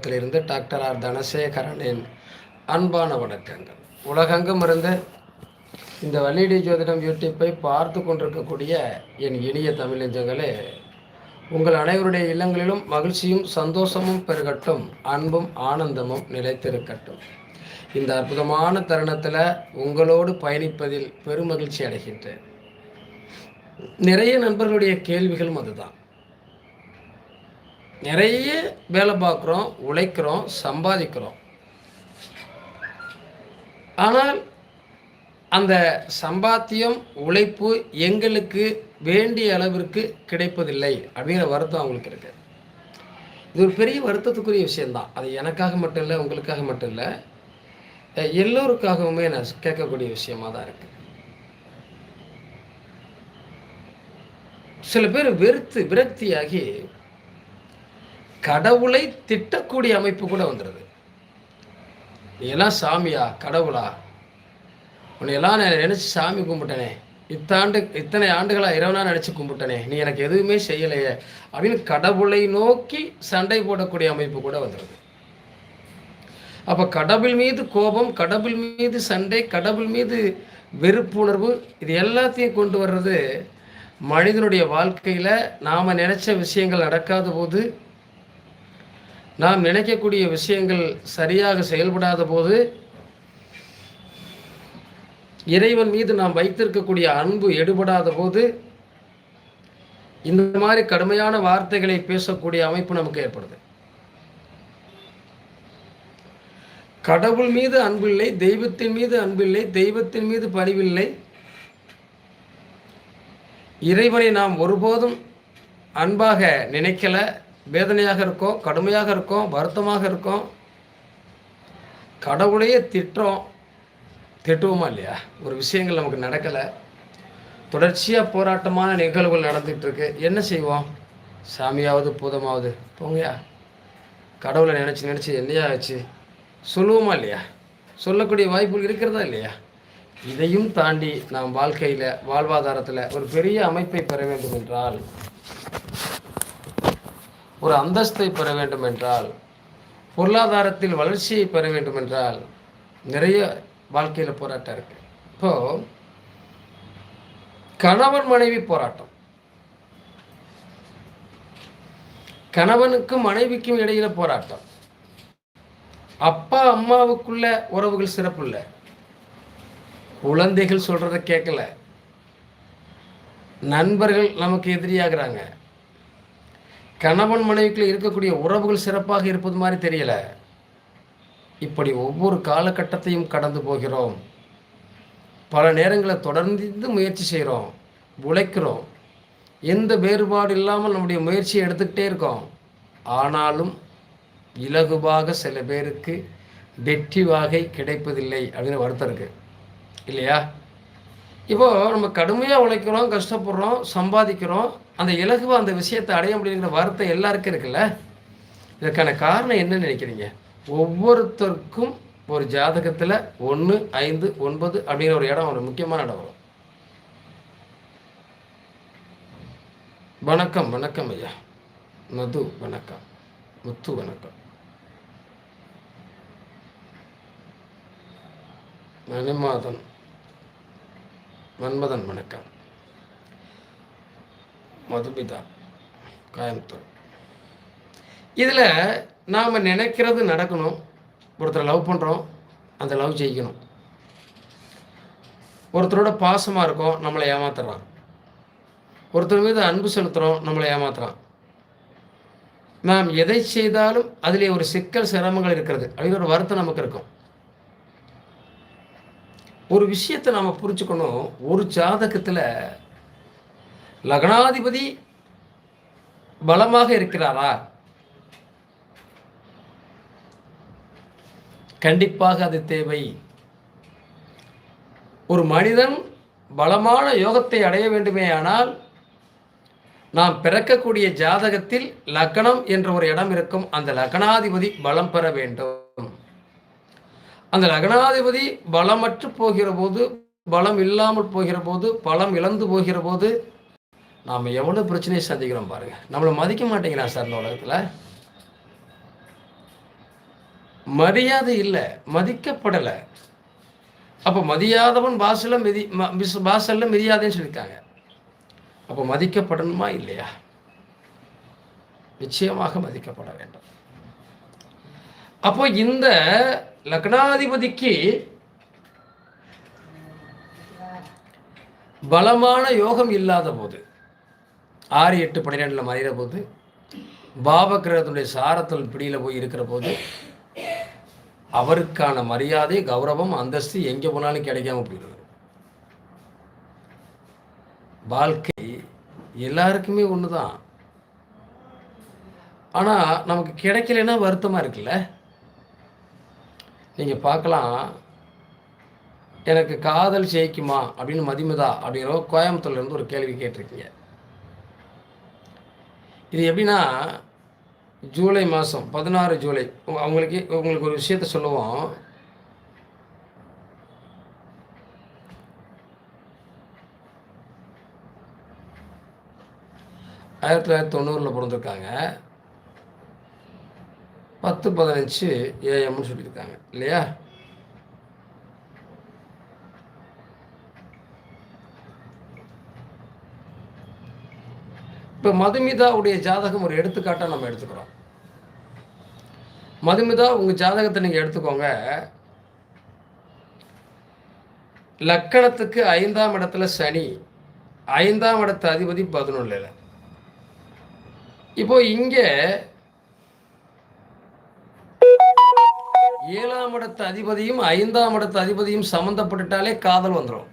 குளத்திலிருந்து doctor R தனசேகரனின் அன்பான வணக்கங்கள். உலகெங்கும் இருந்து இந்த வள்ளிடி ஜோதிடம் யூடியூப்பை பார்த்து கொண்டிருக்கக்கூடிய என் இனிய தமிழஞ்சங்களே உங்கள் அனைவருடைய இல்லங்களிலும் மகிழ்ச்சியும் சந்தோஷமும் பெருகட்டும் அன்பும் ஆனந்தமும் நிலைத்திருக்கட்டும். இந்த அற்புதமான தருணத்தில் உங்களோடு பயணிப்பதில் பெருமகிழ்ச்சி அடைகின்றேன். நிறைய நண்பர்களுடைய கேள்விகளும் அதுதான். நிறைய வேலை பார்க்குறோம் உழைக்கிறோம் சம்பாதிக்கிறோம். ஆனால் அந்த சம்பாத்தியம் உழைப்பு எங்களுக்கு வேண்டிய அளவிற்கு கிடைப்பதில்லை அப்படிங்கிற வருத்தம் அவங்களுக்கு இருக்குது இது ஒரு பெரிய வருத்தத்துக்குரிய விஷயம்தான். அது எனக்காக மட்டும் இல்லை உங்களுக்காக மட்டும் இல்லை. எல்லோருக்காகவுமே நான் கேட்கக்கூடிய விஷயமா தான் இருக்கு. சில பேர் வெறுத்து விரக்தியாகி கடவுளை திட்டக்கூடிய அமைப்பு கூட வந்துடுது நீ எல்லாம் சாமியா கடவுளா? உன்னை எல்லாம் நான் நினச்சி சாமி கும்பிட்டனே. இத்தாண்டு இத்தனை ஆண்டுகளாக இரவனா நினச்சி கும்பிட்டனே. நீ எனக்கு எதுவுமே செய்யலையே. அப்படின்னு கடவுளை நோக்கி சண்டை போடக்கூடிய அமைப்பு கூட வந்துடுது அப்போ கடவுள் மீது கோபம் கடவுள் மீது சண்டை கடவுள் மீது வெறுப்புணர்வு இது எல்லாத்தையும் கொண்டு வர்றது மனிதனுடைய வாழ்க்கையில் நாம் நினச்ச விஷயங்கள் நடக்காத போது நாம் நினைக்கக்கூடிய விஷயங்கள் சரியாக செயல்படாத போது இறைவன் மீது நாம் வைத்திருக்கக்கூடிய அன்பு எடுபடாத போது இந்த மாதிரி கடுமையான வார்த்தைகளை பேசக்கூடிய அமைப்பு நமக்கு ஏற்படுது. கடவுள் மீது அன்பில்லை தெய்வத்தின் மீது அன்பில்லை தெய்வத்தின் மீது பணிவில்லை இறைவனை நாம் ஒருபோதும் அன்பாக நினைக்கல. வேதனையாக இருக்கும் கடுமையாக இருக்கும் வருத்தமாக இருக்கும் கடவுளையே திட்டுறோம். திட்டுவோமா இல்லையா? ஒரு விஷயங்கள் நமக்கு நடக்கலை. தொடர்ச்சியாக போராட்டமான நிகழ்வுகள் நடந்துகிட்டு இருக்கு என்ன செய்வோம்? சாமியாவது பூதமாவது. போங்கயா கடவுளை நினச்சி நினச்சி என்னையா ஆச்சு? சொல்லுவோமா இல்லையா? சொல்லக்கூடிய வாய்ப்புகள் இருக்கிறதா இல்லையா? இதையும் தாண்டி நாம் வாழ்க்கையில் வாழ்வாதாரத்தில் ஒரு பெரிய அமைப்பை பெற வேண்டும் என்றால் ஒரு அந்தஸ்தை பெற வேண்டும் என்றால் பொருளாதாரத்தில் வளர்ச்சியை பெற வேண்டும் என்றால் நிறைய வாழ்க்கையில் போராட்டம் இருக்கு. இப்போ கணவன் மனைவி போராட்டம். கணவனுக்கும் மனைவிக்கும் இடையில போராட்டம். அப்பா அம்மாவுக்குள்ள உறவுகள் சிறப்பு இல்லை. குழந்தைகள் சொல்றத கேட்கல நண்பர்கள் நமக்கு எதிரியாகிறாங்க. கணவன் மனைவிக்குள்ளே இருக்கக்கூடிய உறவுகள் சிறப்பாக இருப்பது மாதிரி தெரியல. இப்படி ஒவ்வொரு காலகட்டத்தையும் கடந்து போகிறோம். பல நேரங்களில் தொடர்ந்து முயற்சி செய்கிறோம். உழைக்கிறோம். எந்த வேறுபாடு இல்லாமல் நம்முடைய முயற்சியை எடுத்துக்கிட்டே இருக்கோம். ஆனாலும் இலகுவாக சில பேருக்கு வெற்றி வாகை கிடைப்பதில்லை அப்படின்னு வருத்தம் இருக்குது இல்லையா? இப்போது நம்ம கடுமையாக உழைக்கிறோம் கஷ்டப்படுறோம் சம்பாதிக்கிறோம் அந்த இலகுவாக அந்த விஷயத்தை அடைய முடியுங்கிற வார்த்தை எல்லாருக்கும் இருக்குல்ல? இதற்கான காரணம் என்னன்னு நினைக்கிறீங்க? ஒவ்வொருத்தருக்கும் ஒரு ஜாதகத்தில் ஒன்று ஐந்து ஒன்பது அப்படிங்கிற ஒரு இடம் ஒரு முக்கியமான இடம் வரும். வணக்கம் வணக்கம் ஐயா. மது வணக்கம். முத்து வணக்கம். மணிமாதன். மன்மதன் வணக்கம். மதுபிதா கோயம்புத்தூர். இதில் நாம் நினைக்கிறது நடக்கணும். ஒருத்தரை லவ் பண்ணுறோம் அந்த லவ் ஜெயிக்கணும். ஒருத்தரோட பாசமாக இருக்கோம் நம்மளை ஏமாத்துறான். ஒருத்தர் மீது அன்பு செலுத்துகிறோம் நம்மளை ஏமாத்துறான். நாம் எதை செய்தாலும் அதிலே ஒரு சிக்கல் சிரமங்கள் இருக்கிறது. அப்படிங்கிற ஒரு வருத்தம் நமக்கு இருக்கும். ஒரு விஷயத்தை நாம் புரிஞ்சுக்கணும். ஒரு ஜாதகத்தில் லக்னாதிபதி பலமாக இருக்கிறாரா? கண்டிப்பாக அது தேவை. ஒரு மனிதன் பலமான யோகத்தை அடைய வேண்டுமே ஆனால் நாம் பிறக்கக்கூடிய ஜாதகத்தில் லக்னம் என்ற ஒரு இடம் இருக்கும். அந்த லக்னாதிபதி பலம் பெற வேண்டும். அந்த லக்னாதிபதி பலமற்று போகிற போது பலம் இல்லாமல் போகிற போது பலம் இழந்து போகிற போது நாம் எவ்வளோ பிரச்சனையை சந்திக்கிறோம் பாருங்க. நம்மளை மதிக்க மாட்டேங்கிறான் சார் இந்த உலகத்தில்? மரியாதை இல்லை மதிக்கப்படலை. அப்போ மதியாதவன் வாசல மிதி வாசல்ல மிதியாதேன்னு சொல்லியிருக்காங்க. அப்போ மதிக்கப்படணுமா இல்லையா? நிச்சயமாக மதிக்கப்பட வேண்டும். அப்போ இந்த லக்னாதிபதிக்கு பலமான யோகம் இல்லாத போது ஆறு எட்டு பன்னிரெண்டில் மறைகிற போது பாபகிரகத்துடைய சாரத்தில் பிடியில் போய் இருக்கிற போது அவருக்கான மரியாதை கௌரவம் அந்தஸ்து எங்கே போனாலும் கிடைக்காம போயிடுது. வாழ்க்கை எல்லாருக்குமே ஒன்று தான் ஆனால் நமக்கு கிடைக்கலன்னா வருத்தமாக இருக்குல்ல? நீங்கள் பார்க்கலாம். எனக்கு காதல் ஜெயிக்குமா அப்படின்னு மதிமதா அப்படிங்கிற கோயம்புத்தூர்லேருந்து ஒரு கேள்வி கேட்டிருக்கீங்க. இது எப்படின்னா ஜூலை மாதம் பதினாறு ஜூலை அவங்களுக்கு உங்களுக்கு ஒரு விஷயத்த சொல்லுவோம். ஆயிரத்தி தொள்ளாயிரத்தி தொண்ணூறில் பிறந்திருக்காங்க. பத்து பதினஞ்சு ஏஎம்னு சொல்லியிருக்காங்க. இல்லையா? இப்போ மதுமிதாவுடைய ஜாதகம் ஒரு எடுத்துக்காட்டாக நம்ம எடுத்துக்கிறோம். மதுமிதா உங்கள் ஜாதகத்தை நீங்கள் எடுத்துக்கோங்க. லக்கணத்துக்கு ஐந்தாம் இடத்துல சனி ஐந்தாம் இடத்து அதிபதி பதினொன்றில் இப்போ இங்கே ஏழாம் இடத்து அதிபதியும் ஐந்தாம் இடத்து அதிபதியும் சம்மந்தப்பட்டுட்டாலே காதல் வந்துடும்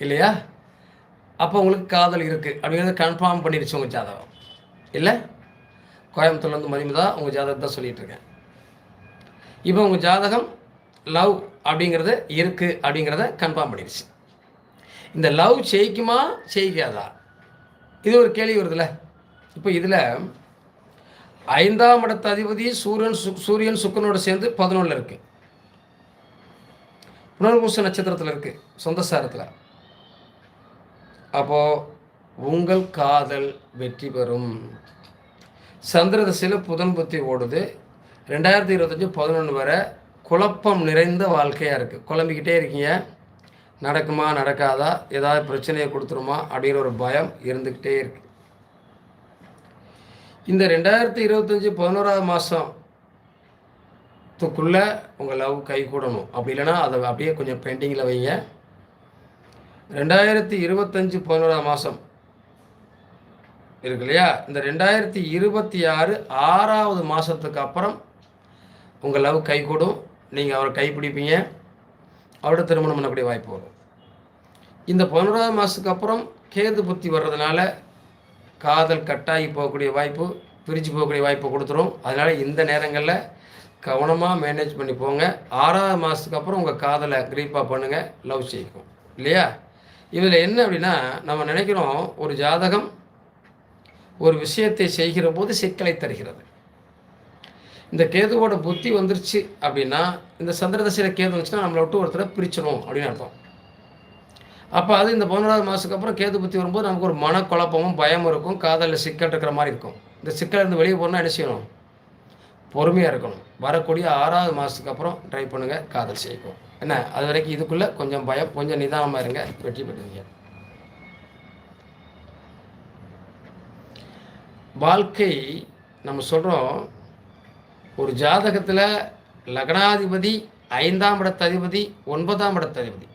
இல்லையா? அப்போ உங்களுக்கு காதல் இருக்குது அப்படிங்கிறத கன்ஃபார்ம் பண்ணிடுச்சு உங்கள் ஜாதகம். இல்லை? கோயம்புத்தூர்லேருந்து மதிமுதா உங்கள் ஜாதகத்தை தான் சொல்லிகிட்ருக்கேன் இப்போ உங்கள் ஜாதகம் லவ் அப்படிங்கிறது இருக்குது அப்படிங்கிறத கன்ஃபார்ம் பண்ணிடுச்சு இந்த லவ் ஜெயிக்குமா ஜெயிக்காதா? இது ஒரு கேள்வி வருதுல்ல. இப்போ இதில் ஐந்தாம் இடத்து அதிபதி சூரியன் சு சூரியன் சுக்கனோடு சேர்ந்து பதினொன்றில் இருக்குது புனர்பூச நட்சத்திரத்தில் இருக்குது சொந்தசாரத்தில் அப்போது உங்கள் காதல் வெற்றி பெறும். சந்திர திசையில் புதன் புத்தி ஓடுது. ரெண்டாயிரத்தி இருபத்தஞ்சி பதினொன்று வரை குழப்பம் நிறைந்த வாழ்க்கையாக இருக்குது குழம்பிக்கிட்டே இருக்கீங்க. நடக்குமா நடக்காதா? ஏதாவது பிரச்சனையை கொடுத்துருமா? அப்படிங்கிற ஒரு பயம் இருந்துக்கிட்டே இருக்குது இந்த ரெண்டாயிரத்தி இருபத்தஞ்சி பதினோராவது மாதத்துக்குள்ளே உங்கள் லவ் கை கூடணும். அப்படி இல்லைன்னா அதை அப்படியே கொஞ்சம் பெயிண்டிங்கில் வைங்க. ரெண்டாயிரத்தி இருபத்தஞ்சி பதினோராம் மாதம் இருக்கு இல்லையா? இந்த ரெண்டாயிரத்தி இருபத்தி ஆறு ஆறாவது மாதத்துக்கு அப்புறம் உங்கள் லவ் கை கூடும். நீங்கள் அவரை கைப்பிடிப்பீங்க. அவரோட திருமணம் பண்ணக்கூடிய வாய்ப்பு வரும். இந்த பதினோராவது மாதத்துக்கு அப்புறம் கேது புத்தி வர்றதுனால காதல் கட்டாகி போகக்கூடிய வாய்ப்பு பிரிஞ்சு போகக்கூடிய வாய்ப்பு கொடுத்துரும். அதனால் இந்த நேரங்களில் கவனமாக மேனேஜ் பண்ணி போங்க. ஆறாவது மாதத்துக்கு அப்புறம் உங்கள் காதலை க்ரீப்பாக பண்ணுங்கள் லவ் செய்யும் இல்லையா? இதில் என்ன அப்படின்னா நம்ம நினைக்கிறோம் ஒரு ஜாதகம் ஒரு விஷயத்தை செய்கிற போது சிக்கலை தருகிறது. இந்த கேதுவோட புத்தி வந்துருச்சு அப்படின்னா இந்த சந்திரதசையில் கேது வந்துச்சுன்னா நம்மளை விட்டு ஒருத்தரை பிரிச்சிடும் அப்படின்னு அர்த்தம். அப்போ அது இந்த பதினோராவது மாதத்துக்கு அப்புறம் கேது புத்தி வரும்போது நமக்கு ஒரு மனக்குழப்பமும் பயம் இருக்கும். காதலில் சிக்கல் இருக்கிற மாதிரி இருக்கும். இந்த சிக்கல் இருந்து வெளியே போனால் என்ன செய்யணும்? பொறுமையாக இருக்கணும். வரக்கூடிய ஆறாவது மாதத்துக்கு அப்புறம் ட்ரை பண்ணுங்கள் காதல் செய்யும் என்ன? அது வரைக்கும் இதுக்குள்ளே கொஞ்சம் பயம் கொஞ்சம் நிதானமாக இருங்க. வெற்றி பெறுவீங்க. வாழ்க்கை நம்ம சொல்கிறோம் ஒரு ஜாதகத்தில் லக்னாதிபதி ஐந்தாம் இடத்ததிபதி ஒன்பதாம் இடத்ததிபதி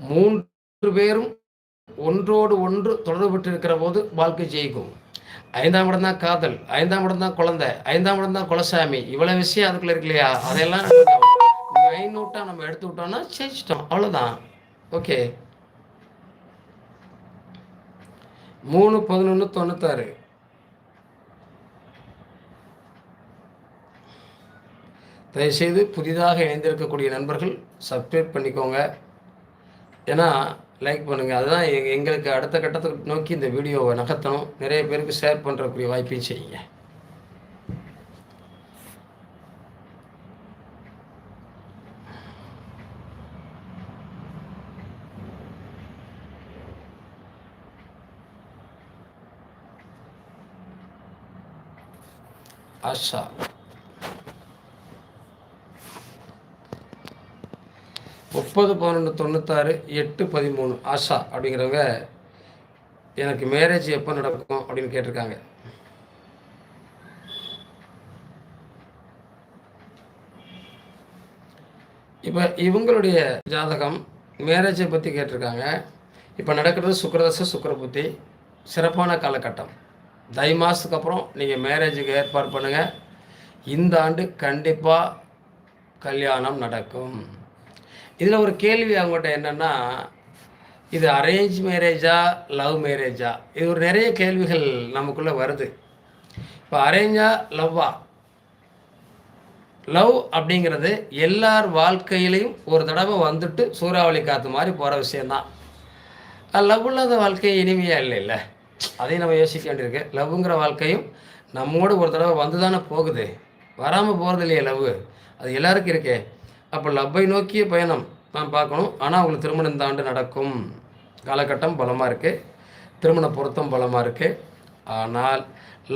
மூன்று பேரும் ஒன்றோடு ஒன்று தொடர்பு இருக்கிற போது வாழ்க்கை ஜெயிக்கும். ஐந்தாம் இடம் தான் காதல் ஐந்தாம் இடம் தான் குழந்தை ஐந்தாம் இடம் தான் குலசாமி. இவ்வளோ விஷயம் அதுக்குள்ள இருக்கு இல்லையா? அதெல்லாம் மைனூட்டாக நம்ம எடுத்து விட்டோம்னா ஜெயிச்சிட்டோம். அவ்வளோதான் ஓகே மூணு பதினொன்று தொண்ணூத்தாறு. தயவுசெய்து புதிதாக இணைந்திருக்கக்கூடிய நண்பர்கள் சப்ஸ்கிரைப் பண்ணிக்கோங்க. ஏன்னா லைக் பண்ணுங்கள் அதுதான் எங்களுக்கு அடுத்த கட்டத்துக்கு நோக்கி இந்த வீடியோவை நகர்த்தணும். நிறைய பேருக்கு ஷேர் பண்ணுறக்கூடிய வாய்ப்பையும் செய்யுங்க. ஆஷா முப்பது பன்னெண்டு தொண்ணூத்தாறு எட்டு பதிமூணு ஆஷா அப்படிங்கிறவங்க எனக்கு மேரேஜ் எப்போ நடக்கும் அப்படின்னு கேட்டிருக்காங்க. இப்போ இவங்களுடைய ஜாதகம் மேரேஜை பற்றி கேட்டிருக்காங்க. இப்போ நடக்கிறது சுக்கரதச சுக்கரபுத்தி. சிறப்பான காலகட்டம். தை மாதத்துக்கு அப்புறம் நீங்கள் மேரேஜுக்கு ஏற்பாடு பண்ணுங்கள் இந்த ஆண்டு கண்டிப்பாக கல்யாணம் நடக்கும். இதில் ஒரு கேள்வி அவங்ககிட்ட என்னென்னா இது அரேஞ்ச் மேரேஜா லவ் மேரேஜா இது ஒரு நிறைய கேள்விகள் நமக்குள்ளே வருது. இப்போ அரேஞ்சா லவ்வா லவ் அப்படிங்கிறது எல்லார் வாழ்க்கையிலையும் ஒரு தடவை வந்துட்டு சூறாவளி காற்று மாதிரி போகிற விஷயந்தான் லவ் இல்லாத வாழ்க்கை இனிமையாக இல்லை இல்லை அதையும் நம்ம யோசிக்க வேண்டியிருக்கு. லவ்ங்கிற வாழ்க்கையும் நம்மோடு ஒரு தடவை வந்து தானே போகுது. வராமல் போகிறது இல்லையே லவ் அது எல்லாருக்கும் இருக்கே. அப்போ லவ்வை நோக்கிய பயணம் நான் பார்க்கணும். ஆனால் அவங்களுக்கு திருமணம் இந்த ஆண்டு நடக்கும். காலகட்டம் பலமாக இருக்குது திருமண பொருத்தம் பலமாக இருக்குது ஆனால்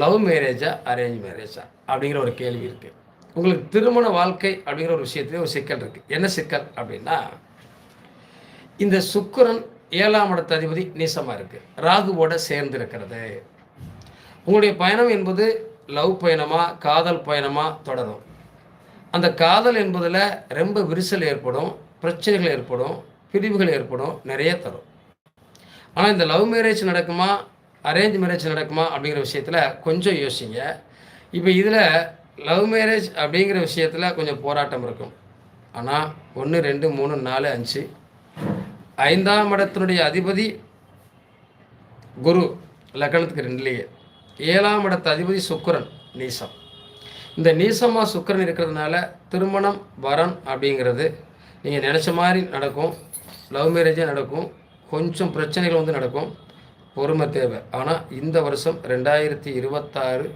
லவ் மேரேஜா அரேஞ்ச் மேரேஜா அப்படிங்கிற ஒரு கேள்வி இருக்குது உங்களுக்கு திருமண வாழ்க்கை அப்படிங்கிற ஒரு விஷயத்துலேயே ஒரு சிக்கல் இருக்குது என்ன சிக்கல் அப்படின்னா இந்த சுக்கரன் ஏழாம் இடத்த அதிபதி நீசமாக இருக்குது ராகுவோட சேர்ந்து இருக்கிறது. உங்களுடைய பயணம் என்பது லவ் பயணமாக காதல் பயணமாக தொடரும். அந்த காதல் என்பதில் ரொம்ப விரிசல் ஏற்படும் பிரச்சனைகள் ஏற்படும் பிரிவுகள் ஏற்படும் நிறைய தரும். ஆனால் இந்த லவ் மேரேஜ் நடக்குமா அரேஞ்ச் மேரேஜ் நடக்குமா அப்படிங்கிற விஷயத்தில் கொஞ்சம் யோசிங்க. இப்போ இதில் லவ் மேரேஜ் அப்படிங்கிற விஷயத்தில் கொஞ்சம் போராட்டம் இருக்கும். ஆனால் ஒன்று ரெண்டு மூணு நாலு அஞ்சு. ஐந்தாம் இடத்தினுடைய அதிபதி குரு லக்னத்துக்கு ரெண்டுலேயே. ஏழாம் இடத்து அதிபதி சுக்கரன் நீசம். இந்த நீசமாக சுக்கரன் இருக்கிறதுனால திருமணம் வரன் அப்படிங்கிறது நீங்கள் நினச்ச மாதிரி நடக்கும். லவ் மேரேஜே நடக்கும். கொஞ்சம் பிரச்சனைகள் வந்து நடக்கும். பொறுமை தேவை. ஆனால் இந்த வருஷம் ரெண்டாயிரத்தி இருபத்தாறு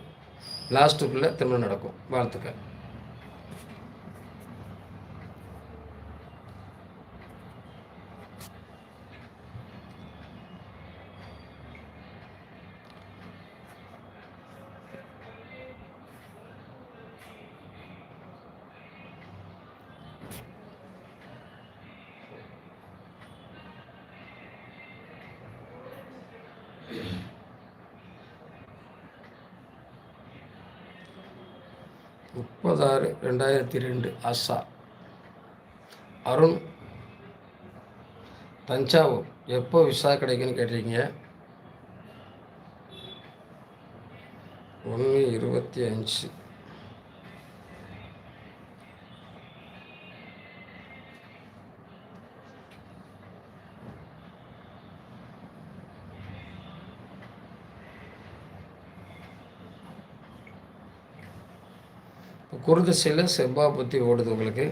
லாஸ்ட்டுக்குள்ளே திருமணம் நடக்கும். வாழ்த்துக்கள். முப்பதாறு ரெண்டாயிரத்தி ரெண்டு அசா அருண் தஞ்சாவூர் எப்போ விசா கிடைக்குன்னு கேட்டிருக்கீங்க? ஒன்று இருபத்தி அஞ்சு. குருதிசையில் செவ்வாய் புத்தி ஓடுது உங்களுக்கு.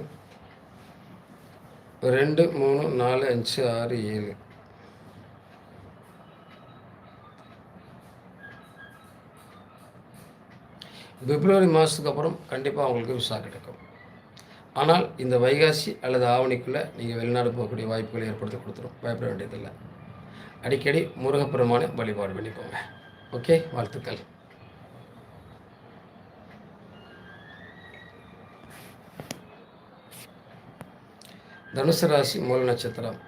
ரெண்டு மூணு நாலு அஞ்சு ஆறு ஏழு. பிப்ரவரி மாதத்துக்கு அப்புறம் கண்டிப்பாக உங்களுக்கு விசா கிடைக்கும். ஆனால் இந்த வைகாசி அல்லது ஆவணிக்குள்ளே நீங்கள் வெளிநாடு போகக்கூடிய வாய்ப்புகளை ஏற்படுத்தி கொடுத்துரும். பயப்பட வேண்டியதில்லை. அடிக்கடி முருகப்பெருமானை வழிபாடு பண்ணிக்கோங்க. ஓகே? வாழ்த்துக்கள். தனுசு ராசி மூல நட்சத்திரம்.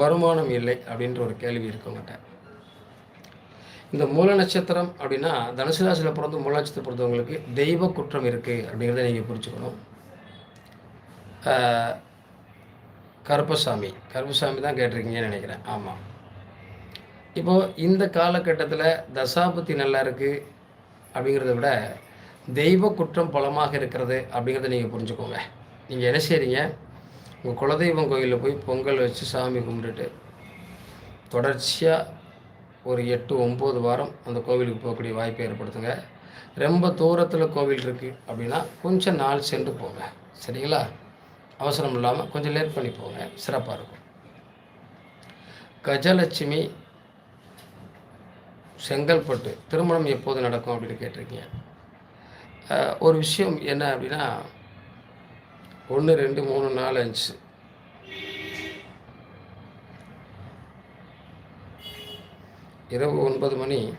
வருமானம் இல்லை அப்படின்ற ஒரு கேள்வி இருக்குங்கிட்ட இந்த மூல நட்சத்திரம் அப்படின்னா தனுசு ராசியில் பிறந்து மூல நட்சத்திரம் பிறந்தவங்களுக்கு தெய்வ குற்றம் இருக்குது அப்படிங்கிறத நீங்கள் புரிஞ்சுக்கணும். கருப்பசாமி. கருப்பசாமி தான் கேட்டிருக்கீங்கன்னு நினைக்கிறேன். ஆமாம் இப்போது இந்த காலகட்டத்தில் தசாபத்தி நல்லா இருக்குது அப்படிங்கிறத விட தெய்வ குற்றம் பலமாக இருக்கிறது அப்படிங்கிறத நீங்கள் புரிஞ்சுக்கோங்க. நீங்கள் என்ன செய்கிறீங்க உங்கள் குலதெய்வம் கோயிலில் போய் பொங்கல் வச்சு சாமி கும்பிட்டுட்டு தொடர்ச்சியாக ஒரு எட்டு ஒம்பது வாரம் அந்த கோவிலுக்கு போகக்கூடிய வாய்ப்பை ஏற்படுத்துங்க. ரொம்ப தூரத்தில் கோவில் இருக்குது அப்படின்னா கொஞ்சம் நாள் சென்று போங்க. சரிங்களா? அவசரம் இல்லாமல் கொஞ்சம் லேட் பண்ணி போங்க. சிறப்பாக இருக்கும். கஜலட்சுமி செங்கல்பட்டு திருமணம் எப்போது நடக்கும் அப்படின்னு கேட்டிருக்கீங்க. ஒரு விஷயம் என்ன அப்படின்னா ஒன்று ரெண்டு மூணு நாலு அஞ்சு. இரவு ஒன்பது மணி.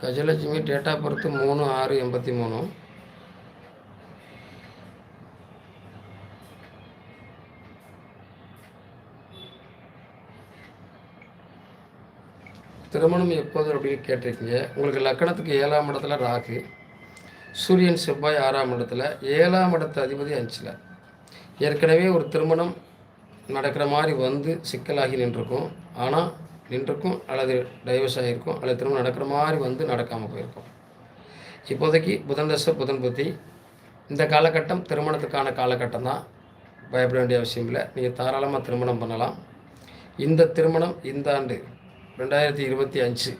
கஜலட்சுமி டேட் ஆஃப் பர்த் மூணு ஆறு எண்பத்தி மூணு. திருமணம் எப்போது அப்படின்னு கேட்டிருக்கீங்க. உங்களுக்கு லக்கணத்துக்கு ஏழாம் இடத்துல ராகு சூரியன் செவ்வாய் ஆறாம் இடத்துல ஏழாம் இடத்து அதிபதி அஞ்சில். ஏற்கனவே ஒரு திருமணம் நடக்கிற மாதிரி வந்து சிக்கலாகி நின்றுருக்கும். ஆனால் நின்றுக்கும் அல்லது டைவர்ஸ் ஆகிருக்கும் அல்லது திருமணம் நடக்கிற மாதிரி வந்து நடக்காமல் போயிருக்கும். இப்போதைக்கு புதன் தசை புதன் புத்தி. இந்த காலகட்டம் திருமணத்துக்கான காலகட்டம் தான். பயப்பட வேண்டிய அவசியம் இல்லை. நீங்கள் தாராளமாக திருமணம் பண்ணலாம். இந்த திருமணம் இந்த ஆண்டு ரெண்டாயிரத்தி இருபத்தி அஞ்சு.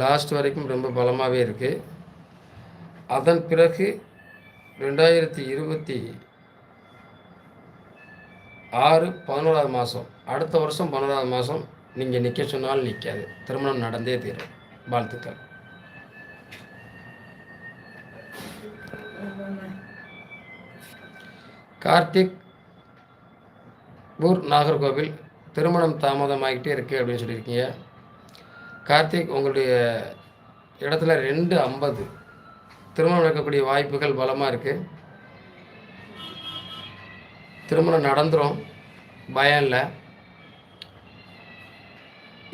லாஸ்ட் வரைக்கும் ரொம்ப பலமாகவே இருக்குது அதன் பிறகு ரெண்டாயிரத்தி இருபத்தி ஆறு பதினோராவது மாதம் அடுத்த வருஷம் பதினோராவது மாதம் நீங்கள் நிற்க சொன்னாலும் நிற்காது திருமணம் நடந்தே தீரும். வாழ்த்துக்கள். கார்த்திக் பூர் நாகர்கோவில் திருமணம் தாமதமாகிட்டே இருக்குது அப்படின்னு சொல்லியிருக்கீங்க. கார்த்திக் உங்களுடைய இடத்துல ரெண்டு ஐம்பது. திருமணம் நடக்கக்கூடிய வாய்ப்புகள் பலமாக இருக்குது திருமணம் நடந்துடும் பயம் இல்லை.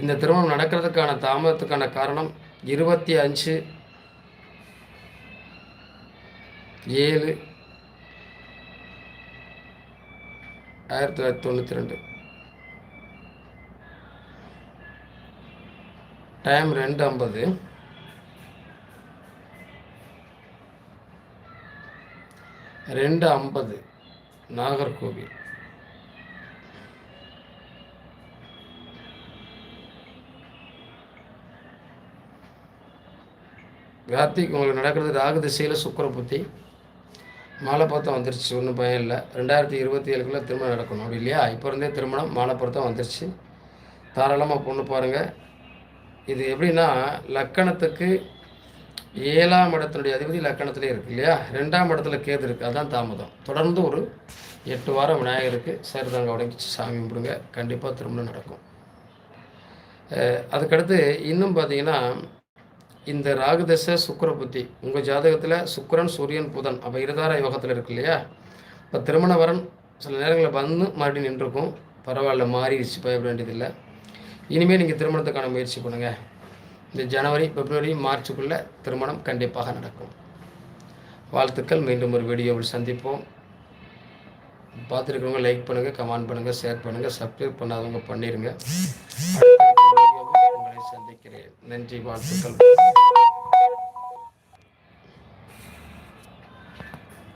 இந்த திருமணம் நடக்கிறதுக்கான தாமதத்துக்கான காரணம் இருபத்தி அஞ்சு ஏழு ஆயிரத்தி தொள்ளாயிரத்தி தொண்ணூற்றி ரெண்டு. டைம் ரெண்டு ஐம்பது. ரெண்டு ஐம்பது நாகர்கோவில். கார்த்திக் உங்களுக்கு நடக்கிறது ராகு திசையில் சுக்கர புத்தி. மாலை பொருத்தம் வந்துருச்சு ஒன்றும் பயம் இல்லை. ரெண்டாயிரத்தி இருபத்தி ஏழுக்குள்ளே திருமணம் நடக்கணும் அப்படி இல்லையா? இப்போ இருந்தே திருமணம் மாலை பொருத்தம் வந்துருச்சு. தாராளமாக பொண்ணு பாருங்கள் இது எப்படின்னா லக்கணத்துக்கு ஏழாம் இடத்தினுடைய அதிபதி லக்கணத்திலே இருக்குது இல்லையா? ரெண்டாம் இடத்துல கேது இருக்குது அதுதான் தாமதம். தொடர்ந்து ஒரு எட்டு வாரம் விநாயகருக்கு சரிதாங்க உடஞ்சி சாமி கும்பிடுங்க கண்டிப்பாக திருமணம் நடக்கும். அதுக்கடுத்து இன்னும் பார்த்தீங்கன்னா இந்த ராகுதச சுக்கர புத்தி உங்கள் ஜாதகத்தில் சுக்கரன் சூரியன் புதன் அப்போ இருதார யோகத்தில் இருக்கு இல்லையா? இப்போ திருமண வரன் சில நேரங்களில் வந்து மறுபடியும் நின்றுருக்கும். பரவாயில்ல மாறிடுச்சு பயப்பட வேண்டியதில்லை. இனிமேல் நீங்கள் திருமணத்துக்கான முயற்சி பண்ணுங்கள் இந்த ஜனவரி பிப்ரவரி மார்ச்சுக்குள்ளே திருமணம் கண்டிப்பாக நடக்கும். வாழ்த்துக்கள். மீண்டும் ஒரு வீடியோவில் சந்திப்போம். பார்த்துருக்கிறவங்க லைக் பண்ணுங்கள் கமெண்ட் பண்ணுங்கள் ஷேர் பண்ணுங்கள் சப்ஸ்கிரைப் பண்ணாதவங்க பண்ணிடுங்க உங்களை சந்திக்கிறேன். நன்றி வாழ்த்துக்கள்.